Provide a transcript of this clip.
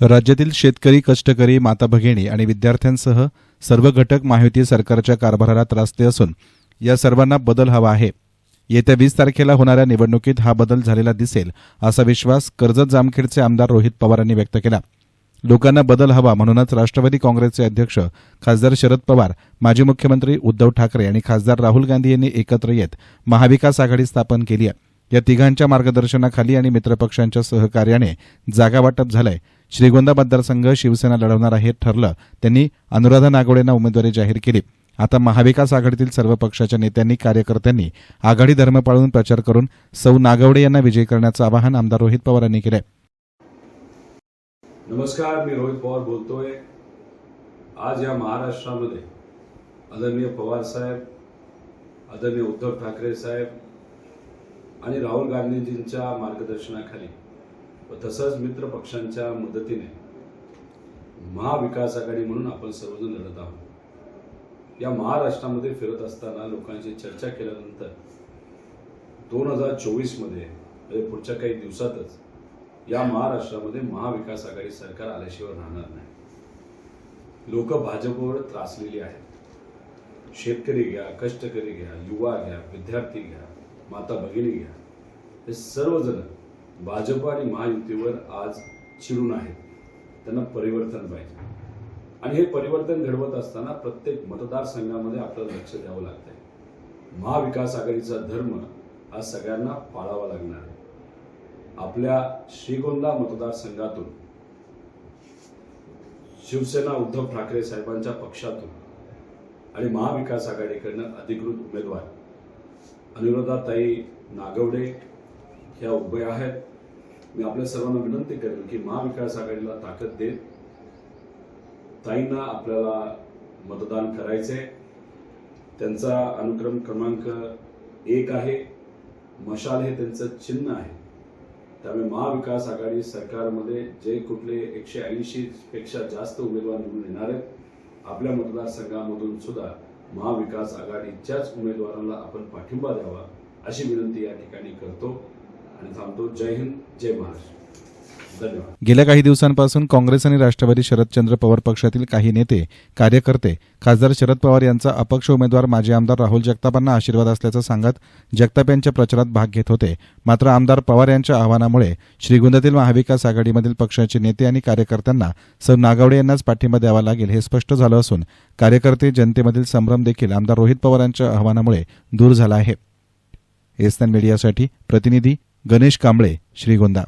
राज्यातील शेतकरी कष्टकरी माता भगिनी आणि विद्यार्थ्यांसह सर्व घटक महायुती सरकारच्या कारभाराला त्रासले असून या सर्वांना बदल हवा आहे. येत्या वीस तारखेला होणाऱ्या निवडणुकीत हा बदल झालेला दिसेल असा विश्वास कर्जत जामखेडचे आमदार रोहित पवारांनी व्यक्त केला. लोकांना बदल हवा म्हणूनच राष्ट्रवादी काँग्रेसचे अध्यक्ष खासदार शरद पवार माजी मुख्यमंत्री उद्धव ठाकरे आणि खासदार राहुल गांधी यांनी एकत्र येत महाविकास आघाडी स्थापन केली आहे. या तिघांच्या मार्गदर्शनाखाली आणि मित्रपक्षांच्या सहकार्याने जागा वाटप झालंय. श्रीगोंदा मतदारसंघ शिवसेना लढवणार आहे ठरलं. त्यांनी अनुराधा नागवडेंना उमेदवारी जाहीर केली. आता महाविकास आघाडीतील सर्व पक्षाच्या नेत्यांनी कार्यकर्त्यांनी आघाडी धर्म पाळून प्रचार करून सौ नागवडे यांना विजयी करण्याचं आवाहन आमदार रोहित पवार यांनी केलंय. नमस्कार मी रोहित पवार बोलतोय. आज या महाराष्ट्रामध्ये आदरणीय पवार साहेब आदरणीय उद्धव ठाकरे साहेब आणि राहुल गांधीजींच्या मार्गदर्शनाखाली व तसंच मित्र पक्षांच्या मदतीने महाविकास आघाडी म्हणून आपण सर्वजण लढत आहोत. या महाराष्ट्रामध्ये फिरत असताना लोकांशी चर्चा केल्यानंतर दोन हजार चोवीसमध्ये म्हणजे पुढच्या काही दिवसातच या महाराष्ट्रामध्ये महाविकास आघाडी सरकार आल्याशिवाय राहणार नाही. लोक भाजपवर त्रासलेली आहेत. शेतकरी घ्या कष्टकरी घ्या युवा घ्या विद्यार्थी घ्या माता भगिनी घ्या. हे सर्वजण भाजप आणि महायुतीवर आज चिडून आहेत. त्यांना परिवर्तन पाहिजे. आणि हे परिवर्तन घडवत असताना प्रत्येक मतदारसंघामध्ये आपल्याला लक्ष द्यावं लागतंय. महाविकास आघाडीचा धर्म हा सगळ्यांना पाळावा लागणार आहे. आपल्या श्रीगोंदा मतदारसंघातून शिवसेना उद्धव ठाकरे साहेबांच्या पक्षातून आणि महाविकास आघाडीकडनं अधिकृत उमेदवार अनुराधाताई नागवडे ह्या उभे आहेत. मी आपल्या सर्वांना विनंती करेन की महाविकास आघाडीला ताकद देत ताईंना आपल्याला मतदान करायचे त्यांचा अनुक्रम क्रमांक एक आहे. मशाल हे त्यांचं चिन्ह आहे. त्यामुळे महाविकास आघाडी सरकारमध्ये जे कुठले एकशे ऐंशी पेक्षा जास्त उमेदवार निवडून येणार आहेत आपल्या मतदारसंघामधून सुद्धा महाविकास आघाडीच्याच उमेदवाराला आपण पाठिंबा द्यावा अशी विनंती या ठिकाणी करतो आणि थांबतो. जय हिंद जय महाराष्ट्र. गेल्या काही दिवसांपासून काँग्रेस आणि राष्ट्रवादी शरदचंद्र पवार पक्षातील काही नेते कार्यकर्ते खासदार शरद पवार यांचा अपक्ष उमेदवार माजी आमदार राहुल जगतापांना आशीर्वाद असल्याचं सांगत जगताप यांच्या प्रचारात भाग घेत होते. मात्र आमदार पवार यांच्या आवाहनामुळे श्रीगोंद्यातील महाविकास आघाडीमधील पक्षाचे नेते आणि कार्यकर्त्यांना सौ नागावडे यांनाच पाठिंबा द्यावा लागेल हे स्पष्ट झालं असून कार्यकर्ते जनतेमधील संभ्रम देखील आमदार रोहित पवार यांच्या आवाहनामुळे दूर झाला आहे. एसएन मीडियासाठी प्रतिनिधी गणेश कांबळे श्रीगोंदा.